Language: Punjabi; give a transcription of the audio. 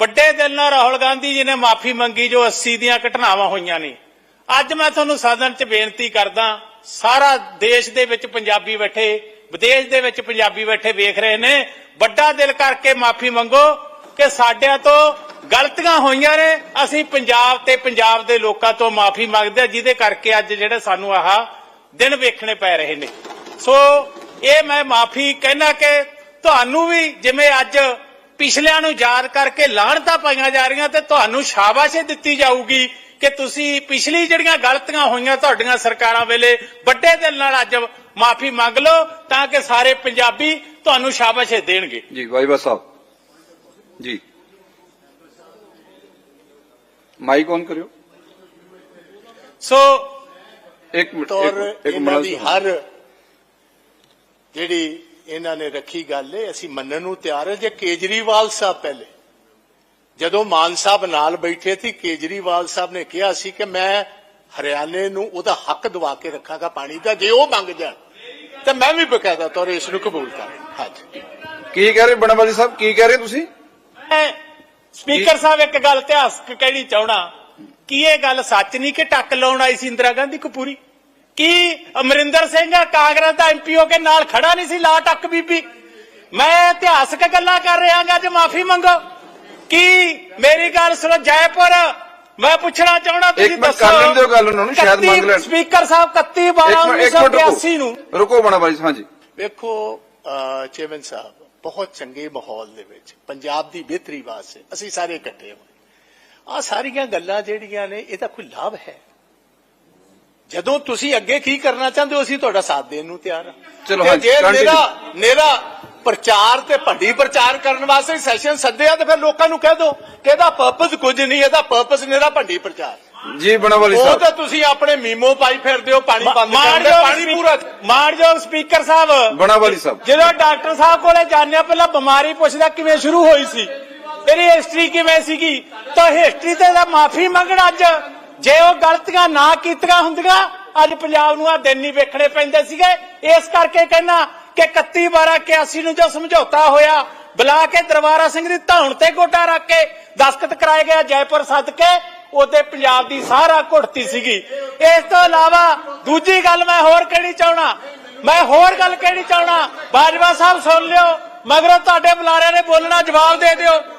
ਵੱਡੇ ਦਿਲ ਨਾਲ ਰਾਹੁਲ ਗਾਂਧੀ ਜੀ ਨੇ ਮਾਫੀ ਮੰਗੀ ਜੋ 80 ਦੀਆਂ ਘਟਨਾਵਾਂ ਹੋਈਆਂ ਨੇ। ਅੱਜ ਮੈਂ ਤੁਹਾਨੂੰ ਸਦਨ 'ਚ ਬੇਨਤੀ ਕਰਦਾ, ਸਾਰਾ ਦੇਸ਼ ਦੇ ਵਿੱਚ ਪੰਜਾਬੀ ਬੈਠੇ, ਵਿਦੇਸ਼ ਦੇ ਵਿੱਚ ਪੰਜਾਬੀ ਬੈਠੇ ਵੇਖ ਰਹੇ ਨੇ। ਵੱਡਾ ਦਿਲ ਕਰਕੇ ਮਾਫੀ ਮੰਗੋ ਕਿ ਸਾਡਿਆਂ ਤੋਂ ਗਲਤੀਆਂ ਹੋਈਆਂ ਨੇ। ਅਸੀਂ ਪੰਜਾਬ ਤੇ ਪੰਜਾਬ ਦੇ ਲੋਕਾਂ ਤੋਂ ਮਾਫੀ ਮੰਗਦੇ ਹਾਂ, ਜਿਹਦੇ ਕਰਕੇ ਅੱਜ ਜਿਹੜੇ ਸਾਨੂੰ ਆਹ ਦਿਨ ਵੇਖਣੇ ਪੈ ਰਹੇ ਨੇ। ਸੋ, ਇਹ ਮੈਂ ਮਾਫੀ ਕਹਿਣਾ ਕਿ ਤੁਹਾਨੂੰ ਵੀ ਜਿਵੇਂ ਅੱਜ ਪਿਛਲਿਆਂ ਨੂੰ ਯਾਦ ਕਰਕੇ ਲਾਹਣਤਾਂ ਪਾਈਆਂ ਜਾ ਰਹੀਆਂ ਤੇ ਤੁਹਾਨੂੰ ਸ਼ਾਬਾਸ਼ ਦਿੱਤੀ ਜਾਊਗੀ ਕਿ ਤੁਸੀਂ ਪਿਛਲੀ ਜਿਹੜੀਆਂ ਗਲਤੀਆਂ ਹੋਈਆਂ ਤੁਹਾਡੀਆਂ ਸਰਕਾਰਾਂ ਵੇਲੇ ਵੱਡੇ ਦਿਲ ਨਾਲ ਅੱਜ ਮਾਫੀ ਮੰਗ ਲਓ ਤਾਂ ਕਿ ਸਾਰੇ ਪੰਜਾਬੀ ਤੁਹਾਨੂੰ ਸ਼ਾਬਾਸ਼ ਦੇਣਗੇ। ਜੀ ਵਾਈਵਾ ਸਾਹਿਬ। ਜੀ। ਮਾਈਕ ਔਨ ਕਰਿਓ। ਸੋ ਇੱਕ ਮਿੰਟ ਇੱਕ- ਮਿੰਟ ਹਰ ਜਿਹੜੀ ਇਹਨਾਂ ਨੇ ਰੱਖੀ ਗੱਲ ਹੈ ਅਸੀਂ ਮੰਨਣ ਨੂੰ ਤਿਆਰ ਹਾਂ ਜੇ ਕੇਜਰੀਵਾਲ ਸਾਹਿਬ ਪਹਿਲੇ। ਜਦੋਂ ਮਾਨ ਸਾਹਿਬ ਨਾਲ ਬੈਠੇ ਸੀ ਕੇਜਰੀਵਾਲ ਸਾਹਿਬ ਨੇ ਕਿਹਾ ਸੀ ਕਿ ਮੈਂ ਹਰਿਆਣੇ ਨੂੰ ਉਹਦਾ ਹੱਕ ਦਵਾ ਕੇ ਰੱਖਾਂਗਾ ਪਾਣੀ ਦਾ ਜੇ ਉਹ ਮੰਗ ਜਾਣ ਤੇ ਮੈਂ ਵੀ ਬਕਾਇਦਾ ਤੌਰ ਇਸ ਨੂੰ ਕਬੂਲ ਕਰਾਂ। ਹਾਂਜੀ। ਕੀ ਕਹਿ ਰਹੇ ਬਣਵਾਲੀ ਸਾਹਿਬ? ਕੀ ਕਹਿ ਰਹੇ ਤੁਸੀਂ? ਮੈਂ ਸਪੀਕਰ ਸਾਹਿਬ ਇੱਕ ਗੱਲ ਇਤਿਹਾਸਕ ਕਹਿਣੀ ਚਾਹਣਾ ਕੀ ਇਹ ਗੱਲ ਸੱਚ ਨਹੀਂ ਕਿ ਟੱਕ ਲਾਉਣ ਆਈ ਸੀ ਇੰਦਰਾ ਗਾਂਧੀ ਕਪੂਰੀ? ਕੀ ਅਮਰਿੰਦਰ ਸਿੰਘ ਕਾਂਗਰਸ ਦਾ ਐਮਪੀ ਹੋ ਕੇ ਨਾਲ ਖੜਾ ਨਹੀਂ ਸੀ ਲਾ ਟੱਕ ਬੀਬੀ। ਮੈਂ ਇਤਿਹਾਸਕ ਗੱਲਾਂ ਕਰ ਰਿਹਾ ਹਾਂ ਅੱਜ ਮਾਫੀ ਮੰਗੋ। ਕੀ ਮੇਰੀ ਗੱਲ ਸੁਣੋ ਜੈਪੁਰ ਮੈਂ ਪੁੱਛਣਾ ਚਾਹਣਾ ਤੁਸੀਂ ਇੱਕ ਮਿੰਟ ਕਰ ਲੈਣ ਦਿਓ ਗੱਲ ਉਹਨਾਂ ਨੂੰ, ਸ਼ਾਇਦ 31 ਮੰਗ ਲੈਣ। ਸਪੀਕਰ ਸਾਹਿਬ 31 ਇੱਕ 12 ਮਿੰਟ ਇੱਕ ਮਿੰਟ 1982 ਨੂੰ। ਰੁਕੋ ਬਣਵਾਲੀ ਸਾਹਿਬ ਹਾਂਜੀ। ਵੇਖੋ ਚੇਅਰਮੈਨ ਸਾਹਿਬ ਬਹੁਤ ਚੰਗੇ ਮਾਹੌਲ ਦੇ ਵਿੱਚ ਪੰਜਾਬ ਦੀ ਬਿਹਤਰੀ ਵਾਸਤੇ ਅਸੀਂ ਸਾਰੇ ਇਕੱਠੇ ਹੋਏ। ਆ ਸਾਰੀਆਂ ਗੱਲਾਂ ਜਿਹੜੀਆਂ ਨੇ ਇਹਦਾ ਕੋਈ ਲਾਭ ਹੈ? ਜਦੋਂ ਤੁਸੀਂ ਅੱਗੇ ਕੀ ਕਰਨਾ ਚਾਹੁੰਦੇ ਹੋ ਅਸੀਂ ਤੁਹਾਡਾ ਸਾਥ ਦੇਣ ਨੂੰ ਤਿਆਰ ਹਾਂ। ਚਲੋ ਹਾਂਜੀ, ਜੇ। ਮੇਰਾ ਮੇਰਾ ਪ੍ਰਚਾਰ ਤੇ ਭੰਡੀ ਪ੍ਰਚਾਰ ਕਰਨ ਵਾਸਤੇ ਸੈਸ਼ਨ ਸੱਦਿਆ ਤੇ ਫਿਰ ਲੋਕਾਂ ਨੂੰ ਕਹਿ ਦਿਓ ਕਿ ਇਹਦਾ ਪਰਪਸ ਕੁਝ ਨਹੀਂ ਇਹਦਾ ਪਰਪਸ ਮੇਰਾ ਭੰਡੀ ਪ੍ਰਚਾਰ। ਜੀ ਬਣਵਾਲੀ ਉਹ ਸਾਹਿਬ। ਤਾਂ ਤੁਸੀਂ ਆਪਣੇ ਮੀਮੋ ਪਾਈ ਫਿਰਦੇ ਹੋ ਪਾਣੀ ਬੰਦ ਕਰਦੇ ਪਾਣੀ ਪੂਰਾ ਮਾਨਯੋਗ ਸਪੀਕਰ ਸਾਹਿਬ। ਬਣਵਾਲੀ ਸਾਹਿਬ। ਜਦੋਂ ਡਾਕਟਰ ਸਾਹਿਬ ਕੋਲੇ ਜਾਂਦੇ ਪਹਿਲਾਂ ਬਿਮਾਰੀ ਪੁੱਛਦਾ ਕਿਵੇਂ ਸ਼ੁਰੂ ਹੋਈ ਸੀ ਇਹਦੀ ਹਿਸਟਰੀ ਕਿਵੇਂ ਸੀਗੀ? ਤਾਂ ਹਿਸਟਰੀ ਤੇ ਦਾ ਮਾਫੀ ਮੰਗਣ ਅੱਜ। ਜੇ ਉਹ ਗਲਤੀਆਂ ਨਾ ਕੀਤੀਆਂ ਹੁੰਦੀਆਂ, ਅੱਜ ਪੰਜਾਬ ਨੂੰ ਆ ਦਿਨ ਨਹੀਂ ਵੇਖਣੇ ਪੈਂਦੇ ਸੀਗੇ। ਇਸ ਕਰਕੇ ਕਹਿਣਾ ਕਿ 31 12 81 ਨੂੰ ਜੋ ਸਮਝੌਤਾ ਹੋਇਆ, ਬੁਲਾ ਕੇ ਦਰਬਾਰਾ ਸਿੰਘ ਦੀ ਧੌਣ ਤੇ ਗੋਡਾ ਰੱਖ ਕੇ ਦਸਖਤ ਕਰਾਏ ਗਿਆ ਜੈਪੁਰ ਸੱਦ ਕੇ ਉਹਦੇ ਪੰਜਾਬ ਦੀ ਸਾਰਾ ਘੁੱਟਤੀ ਸੀਗੀ। ਇਸ ਤੋਂ ਇਲਾਵਾ ਦੂਜੀ ਗੱਲ ਮੈਂ ਹੋਰ ਕਹਿਣੀ ਚਾਹਣਾ ਮੈਂ ਹੋਰ ਗੱਲ ਕਹਿਣੀ ਚਾਹਣਾ ਬਾਜਵਾ ਸਾਹਿਬ ਸੁਣ ਲਿਓ, ਮਗਰੋਂ ਤੁਹਾਡੇ ਬੁਲਾਰਿਆਂ ਨੇ ਬੋਲਣਾ ਜਵਾਬ ਦੇ ਦਿਓ।